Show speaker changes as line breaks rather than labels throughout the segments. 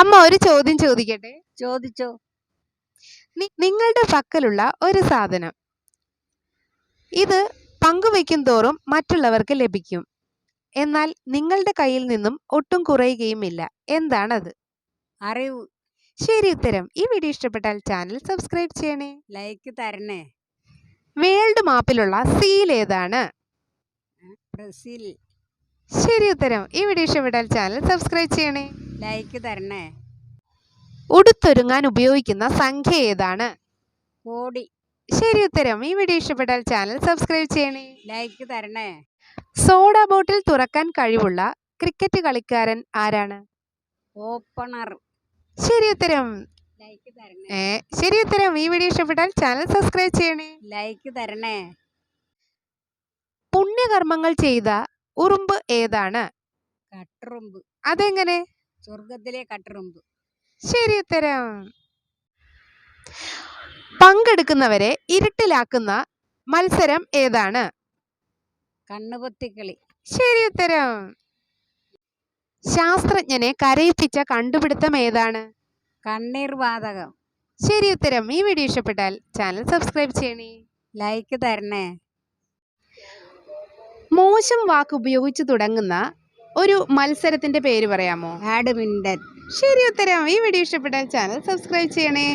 അമ്മ ഒരു ചോദ്യം ചോദിക്കട്ടെ?
ചോദിച്ചോ.
നിങ്ങളുടെ പക്കലുള്ള ഒരു സാധനം. ഇത് പങ്കുവെക്കും തോറും മറ്റുള്ളവർക്ക് ലഭിക്കും. എന്നാൽ നിങ്ങളുടെ കയ്യിൽ നിന്നും ഒട്ടും കുറയുകയുമില്ല. എന്താണത്?
അറിവ്.
ശരി ഉത്തരം. ഈ വീഡിയോ ഇഷ്ടപ്പെട്ടാൽ ചാനൽ സബ്സ്ക്രൈബ് ചെയ്യണേ.
ലൈക്ക് തരണേ.
വേൾഡ് മാപ്പിലുള്ള സീൽ ഏതാണ്?
ബ്രസീൽ.
ശരി ഉത്തരം. ഈ വീഡിയോ ഇഷ്ടപ്പെട്ടാൽ ചാനൽ സബ്സ്ക്രൈബ് ചെയ്യണേ.
ലൈക്ക് തരണേ.
ഉടുത്തൊരുങ്ങാൻ ഉപയോഗിക്കുന്ന സംഖ്യ ഏതാണ്?
കോടി
ശരി ഉത്തരം. ഈ വീഡിയോ ഇഷ്ടപ്പെട്ടാൽ ചാനൽ സബ്സ്ക്രൈബ് ചെയ്യണേ.
ലൈക്ക് തരണേ.
സോഡ ബോട്ടിൽ തുറക്കാൻ കഴിവുള്ള ക്രിക്കറ്റ് കളിക്കാരൻ ആരാണ്?
ഓപ്പണർ.
ശരി ഉത്തരം.
ലൈക്ക് തരണേ.
ഏ ശരി ഉത്തരം. ഈ വീഡിയോ ഇഷ്ടപ്പെട്ടാൽ ചാനൽ സബ്സ്ക്രൈബ് ചെയ്യണേ.
ലൈക്ക് തരണേ.
പുണ്യകർമ്മങ്ങൾ ചെയ്ത ഉറുമ്പ് ഏതാണ്?
കട്ടുറുമ്പ്.
അതെങ്ങനെ?
സ്വർഗത്തിലെ കട്ടുറുമ്പ്.
ശരി ഉത്തരം. പങ്കെടുക്കുന്നവരെ ഇരുട്ടിലാക്കുന്ന മത്സരം ഏതാണ്?
കണ്ണുപൊത്തിക്കളി
ശരി ഉത്തരം. ശാസ്ത്രജ്ഞനെ കരയിപ്പിച്ച കണ്ടുപിടുത്തം ഏതാണ്?
കണ്ണീർ വാതകം
ശരി ഉത്തരം. ഈ വീഡിയോ ഇഷ്ടപ്പെട്ടാൽ ചാനൽ സബ്സ്ക്രൈബ് ചെയ്യണേ.
ലൈക്ക് തരണേ.
മോശം വാക്ക് ഉപയോഗിച്ച് തുടങ്ങുന്ന ഒരു മത്സരത്തിന്റെ പേര് പറയാമോ?
ബാഡ്മിന്റൺ
ശരി ഉത്തരം. ഈ വീഡിയോ ഇഷ്ടപ്പെട്ടാൽ ചാനൽ സബ്സ്ക്രൈബ് ചെയ്യണേ.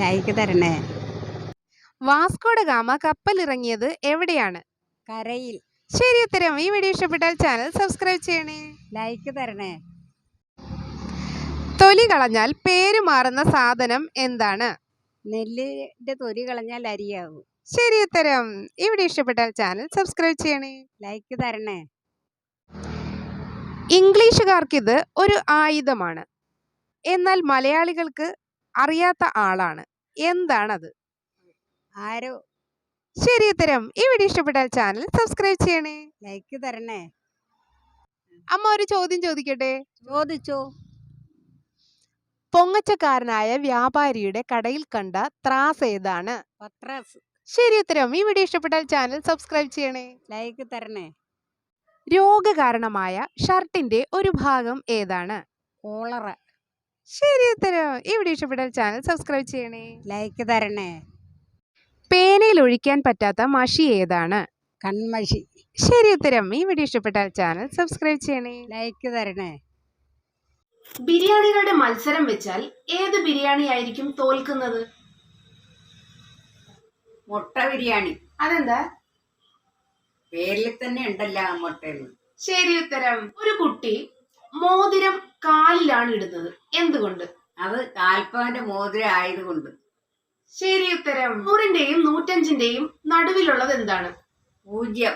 ലൈക്ക് തരണേ.
വാസ്കോഡ ഗാമ കപ്പലിറങ്ങിയത് എവിടെയാണ്?
കരയിൽ.
ശരി ഉത്തരം. ഈ വീഡിയോ ഇഷ്ടപ്പെട്ടാൽ ചാനൽ സബ്സ്ക്രൈബ് ചെയ്യണേ.
ലൈക്ക് തരണേ.
തൊലി കളഞ്ഞാൽ പേര് മാറുന്ന സാധനം എന്താണ്?
നെല്ലിന്റെ തൊലി കളഞ്ഞാൽ അരിയാവും.
ശരി ഉത്തരം. ഈ വീഡിയോ ഇഷ്ടപ്പെട്ടാൽ ചാനൽ സബ്സ്ക്രൈബ് ചെയ്യണേ.
ലൈക്ക് തരണേ.
ഇംഗ്ലീഷുകാർക്കിത് ഒരു ആയുധമാണ്. എന്നാൽ മലയാളികൾക്ക് അറിയാത്ത ആളാണ്. എന്താണത്?
ആരോ?
ശരി ഉത്തരം. ഈ വീഡിയോ ഇഷ്ടപ്പെട്ടാൽ ചാനൽ സബ്സ്ക്രൈബ് ചെയ്യണേ.
ലൈക്ക് തരണേ.
അമ്മ ഒരു ചോദ്യം ചോദിക്കട്ടെ?
ചോദിച്ചോ.
പൊങ്ങച്ചക്കാരനായ വ്യാപാരിയുടെ കടയിൽ കണ്ട ത്രാസ് ഏതാണ്?
പത്രാസ്.
ശരി ഉത്തരം. ഈ വീഡിയോ ഇഷ്ടപ്പെട്ടാൽ ചാനൽ സബ്സ്ക്രൈബ് ചെയ്യണേ.
ലൈക്ക് തരണേ.
രോഗകാരണമായ ഷർട്ടിന്റെ ഒരു ഭാഗം ഏതാണ്?
കോളറ.
ശരി ഉത്തരം. ഈ വീഡിയോ ഇഷ്ടപ്പെട്ടാൽ ചാനൽ സബ്സ്ക്രൈബ് ചെയ്യണേ.
ലൈക്ക് തരണേ.
പേനയിൽ ഒഴിക്കാൻ പറ്റാത്ത മഷി ഏതാണ്?
കൺമഷി.
ശരി ഉത്തരം. ഈ വീഡിയോ ഇഷ്ടപ്പെട്ടാൽ ചാനൽ സബ്സ്ക്രൈബ് ചെയ്യണേ.
ലൈക്ക് തരണേ.
ബിരിയാണികളുടെ മത്സരം വെച്ചാൽ ഏത് ബിരിയാണി ആയിരിക്കും തോൽക്കുന്നത്?
മുട്ട ബിരിയാണി.
അതെന്താ?
പേരിൽ തന്നെ ഉണ്ടല്ലോ ആ മുട്ടയെന്ന്
ശരി ഉത്തരം. ഒരു കുട്ടി മോതിരം കാലിലാണ് ഇടുന്നത്. എന്തുകൊണ്ട്?
അത് കാൽപ്പവന്റെ മോതിരം ആയതുകൊണ്ട്.
ശരി ഉത്തരം. നൂറിന്റെയും നൂറ്റഞ്ചിന്റെയും നടുവിലുള്ളത് എന്താണ്?
പൂജ്യം.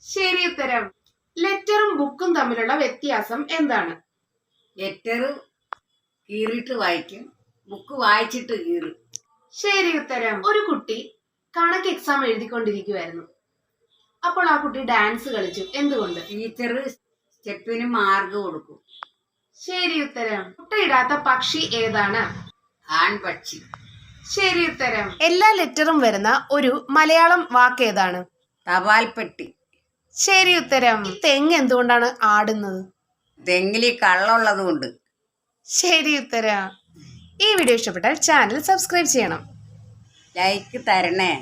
ശരി ഉത്തരം. ലെറ്ററും ബുക്കും തമ്മിലുള്ള വ്യത്യാസം എന്താണ്?
ലെറ്റർ കീറിട്ട് വായിക്കും. ബുക്ക് വായിച്ചിട്ട് കീറും.
ശരി ഉത്തരം. ഒരു കുട്ടി കണക്ക് എക്സാം എഴുതിക്കൊണ്ടിരിക്കുവായിരുന്നു. അപ്പോൾ ആ കുട്ടി ഡാൻസ് കളിച്ചു. എന്തുകൊണ്ട്?
ടീച്ചർ സ്റ്റെപ്പിന് മാർഗ് കൊടുക്കും.
ശരി ഉത്തരം. മുട്ടയിടാത്ത പക്ഷി ഏതാണ്?
ആൺപക്ഷി
ശരി ഉത്തരം. എല്ലാ ലെറ്ററും വരുന്ന ഒരു മലയാളം വാക്ക് ഏതാണ്?
തപാൽപ്പെട്ടി.
ശരി ഉത്തരം. തെങ്ങ് എന്തുകൊണ്ടാണ് ആടുന്നത്?
തെങ്ങിലി കള്ളുള്ളത് കൊണ്ട്.
ശരി ഉത്തരം. ഈ വീഡിയോ ഇഷ്ടപ്പെട്ടാൽ ചാനൽ സബ്സ്ക്രൈബ് ചെയ്യണം.
ലൈക്ക് തരണേ.